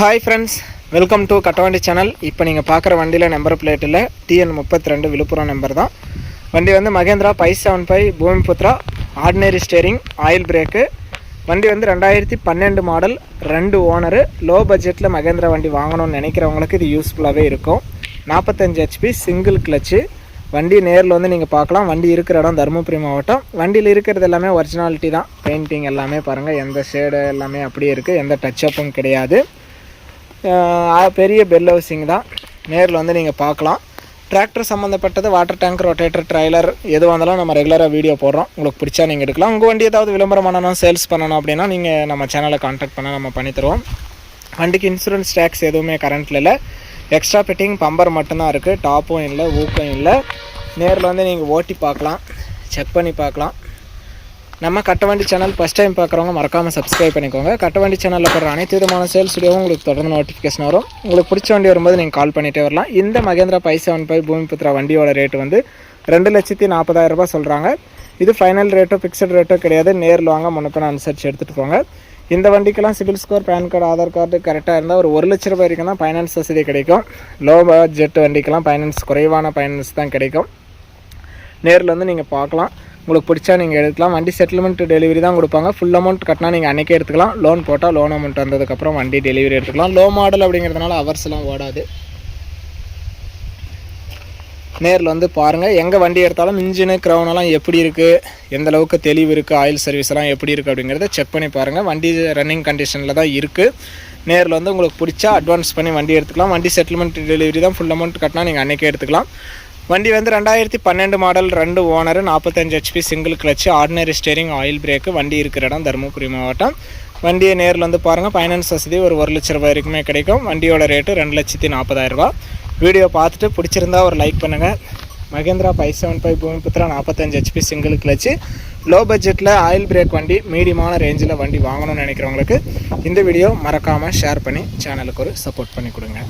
Hi friends welcome to Kattavandi channel இப்போ நீங்கள் பார்க்குற வண்டியில் நம்பர் பிளேட்டில் டிஎன் முப்பத்தி ரெண்டு விழுப்புரம் நம்பர் தான். வண்டி வந்து Mahindra five seven five Bhumiputra ordinary steering oil brake வண்டி வந்து ரெண்டாயிரத்தி பன்னெண்டு மாடல் ரெண்டு ஓனரு லோ பட்ஜெட்டில் மகேந்திரா வண்டி வாங்கணும்னு நினைக்கிறவங்களுக்கு இது யூஸ்ஃபுல்லாகவே இருக்கும். நாற்பத்தஞ்சு ஹெச்பி சிங்கிள் கிளச்சு வண்டி நேரில் வந்து நீங்கள் பார்க்கலாம் வண்டி இருக்கிற இடம் தருமபுரி மாவட்டம். வண்டியில் இருக்கிறது எல்லாமே ஒரிஜினாலிட்டி தான். பெயிண்டிங் எல்லாமே பாருங்கள் எந்த ஷேடு எல்லாமே அப்படியே இருக்குது எந்த டச்சப்பும் கிடையாது. பெரிய பெல் ஹவுசிங் தான். நேரில் வந்து நீங்கள் பார்க்கலாம். டிராக்டர் சம்மந்தப்பட்டது வாட்டர் டேங்க் ரொட்டேட்டர் ட்ரைலர் எதுவாக இருந்தாலும் நம்ம ரெகுலராக வீடியோ போடுறோம். உங்களுக்கு பிடிச்சா நீங்கள் எடுக்கலாம். உங்கள் வண்டி ஏதாவது விளம்பரம் பண்ணணும் சேல்ஸ் பண்ணணும் அப்படின்னா நீங்கள் நம்ம சேனலை காண்டாக்ட் பண்ணால் நம்ம பண்ணித்தருவோம் வண்டிக்கு இன்சூரன்ஸ் டேக்ஸ் எதுவுமே கரண்ட்டில் இல்லை. எக்ஸ்ட்ரா ஃபிட்டிங் பம்பர் மட்டும்தான் இருக்குது டாப்பும் இல்லை ஊக்கம் இல்லை. நேரில் வந்து நீங்கள் ஓட்டி பார்க்கலாம். செக் பண்ணி பார்க்கலாம். நம்ம கட்டவண்டி சேனல் ஃபஸ்ட் டைம் பார்க்குறவங்க மறக்காமல் சப்ஸ்கிரைப் பண்ணிக்கோங்க. கட்டவண்டி சேனலில் போடுற அனைத்து விதமான சேல்ஸ் வீடியோவும் உங்களுக்கு தொடர்ந்து நோட்டிஃபிகேஷன் வரும். உங்களுக்கு பிடிச்ச வண்டி வரும்போது நீங்கள் கால் பண்ணிகிட்டே வரலாம். இந்த Mahindra five seven five Bhumiputra வண்டியோட ரேட் வந்து ரெண்டு லட்சத்தி நாற்பதாயிரம் சொல்கிறாங்க இது ஃபைனல் ரேட்டோ ஃபிக்ஸட் ரேட்டோ கிடையாது. நேரில் வாங்க முன்னப்பின அனுசரித்து எடுத்துகிட்டு போங்க. இந்த வண்டிக்கெல்லாம் CIBIL score pan card Aadhaar card கரெக்டாக இருந்தால் ஒரு ஒரு லட்ச ரூபாய் வரைக்கும் தான் ஃபைனான்ஸ் வசதி கிடைக்கும். லோ பட்ஜெட் வண்டிக்கெல்லாம் ஃபைனான்ஸ் குறைவான ஃபைனான்ஸ் தான் கிடைக்கும். நேரில் வந்து நீங்கள் பார்க்கலாம். உங்களுக்கு பிடிச்சா நீங்கள் எடுக்கலாம் வண்டி செட்டில்மெண்ட் டெலிவரி தான் கொடுப்பாங்க. ஃபுல் அமௌண்ட் கட்டினா நீங்கள் அன்றைக்கே எடுத்துக்கலாம். லோன் போட்டால் லோன் அமௌண்ட் வந்ததுக்கப்புறம் வண்டி டெலிவரி எடுத்துக்கலாம். லோ மாடல் அப்படிங்கிறதுனால ஹவர்ஸ்லாம் ஓடாது. நேரில் வந்து பாருங்கள் எங்கே வண்டி எடுத்தாலும் இன்ஜினு க்ரௌனெல்லாம் எப்படி இருக்குது எந்த அளவுக்கு தெளிவு இருக்குது ஆயில் சர்வீஸ்லாம் எப்படி இருக்குது அப்படிங்கிறத செக் பண்ணி பாருங்கள் வண்டி ரன்னிங் கண்டிஷனில் தான் இருக்குது நேரில் வந்து உங்களுக்கு பிடிச்சா அட்வான்ஸ் பண்ணி வண்டி எடுத்துக்கலாம். வண்டி செட்டில்மெண்ட் டெலிவரி தான் ஃபுல் அமௌண்ட் கட்டினா நீங்கள் அன்றைக்கே எடுத்துக்கலாம். வண்டி வந்து ரெண்டாயிரத்தி பன்னெண்டு மாடல் ரெண்டு ஓனர் நாற்பத்தஞ்சு HP single clutch ordinary steering oil brake வண்டி இருக்கிற இடம் தருமபுரி மாவட்டம். வண்டியை நேரில் வந்து பாருங்கள் ஃபைனான்ஸ் வசதி ஒரு ஒரு லட்ச ரூபாய் வரைக்குமே கிடைக்கும். வண்டியோட ரேட்டு ரெண்டு லட்சத்தி நாற்பதாயிரம் வீடியோ பார்த்துட்டு பிடிச்சிருந்தா ஒரு லைக் பண்ணுங்கள் Mahindra five seven five Bhumiputra நாற்பத்தஞ்சு ஹெச்பி சிங்கிள் கிளச்சு லோ பட்ஜெட்டில் ஆயில் பிரேக் வண்டி மீடியமான ரேஞ்சில் வண்டி வாங்கணும்னு நினைக்கிறவங்களுக்கு இந்த வீடியோ மறக்காமல் ஷேர் பண்ணி சேனலுக்கு ஒரு சப்போர்ட் பண்ணி கொடுங்க.